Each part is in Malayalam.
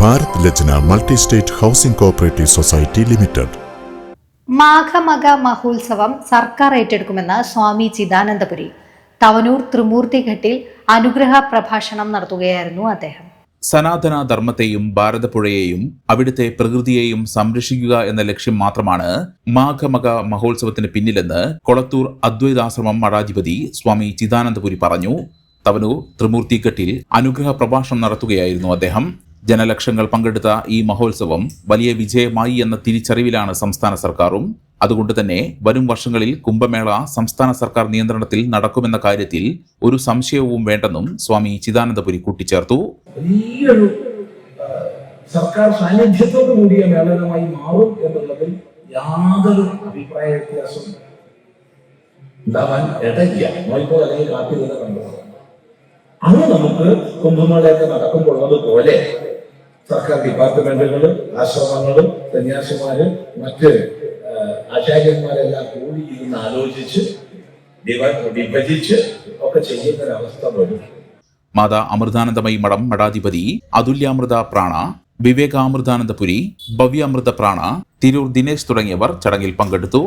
Bharat Lajna multi state housing cooperative society limited. Maghamaka മഹോത്സവം സർക്കാർ ഏറ്റെടുക്കുമെന്ന് സ്വാമി ചിദാനന്ദപുരി. തവനൂർ ത്രിമൂർത്തിഘട്ടിൽ അനുഗ്രഹ പ്രഭാഷണം നടത്തുകയായിരുന്നു അദ്ദേഹം. സനാതന ധർമ്മത്തെയും ഭാരതപ്പുഴയെയും അവിടുത്തെ പ്രകൃതിയെയും സംരക്ഷിക്കുക എന്ന ലക്ഷ്യം മാത്രമാണ് മാഘമക മഹോത്സവത്തിന് പിന്നിലെന്ന് കൊളത്തൂർ അദ്വൈതാശ്രമം മഠാധിപതി സ്വാമി ചിദാനന്ദപുരി പറഞ്ഞു. തവനൂർ ത്രിമൂർത്തിഘട്ടിൽ അനുഗ്രഹ പ്രഭാഷണം നടത്തുകയായിരുന്നു അദ്ദേഹം. ജനലക്ഷങ്ങൾ പങ്കെടുത്ത ഈ മഹോത്സവം വലിയ വിജയമായി എന്ന തിരിച്ചറിവിലാണ് സംസ്ഥാന സർക്കാരും. അതുകൊണ്ട് തന്നെ വരും വർഷങ്ങളിൽ കുംഭമേള സംസ്ഥാന സർക്കാർ നിയന്ത്രണത്തിൽ നടക്കുമെന്ന കാര്യത്തിൽ ഒരു സംശയവും വേണ്ടെന്നും സ്വാമി ചിദാനന്ദപുരി കൂട്ടിച്ചേർത്തു. വലിയൊരു സർക്കാർ സാന്നിധ്യത്തോടു കൂടിയ മേളനമായി മാറും എന്നുള്ളതിൽ യാതൊരു അഭിപ്രായ വ്യത്യാസം ഉണ്ടാവാൻ അത് നമുക്ക് കുംഭമേളയൊക്കെ നടക്കുമ്പോൾ പോലെ സർക്കാർ ഡിപ്പാർട്ട്മെന്റുകളും ആശ്രമങ്ങളും സന്യാസിമാര് മറ്റ് ആചാര്യന്മാരെല്ലാം കൂടി ഇരുന്ന് ആലോചിച്ച് വിഭജിച്ച് ഒക്കെ ചെയ്യുന്ന ഒരവസ്ഥ വരും. മാതാ അമൃതാനന്ദമയി മഠം മഠാധിപതി അതുല്യാമൃത പ്രാണ വിവേകാമൃതാനന്ദപുരി ഭവ്യാമൃത പ്രാണ തിരൂർ ദിനേശ് തുടങ്ങിയവർ ചടങ്ങിൽ പങ്കെടുത്തു.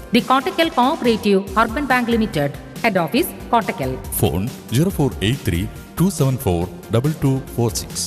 The Kottakkal cooperative urban bank limited head office Kottakkal. Phone zero four eight three two seven four double two four six.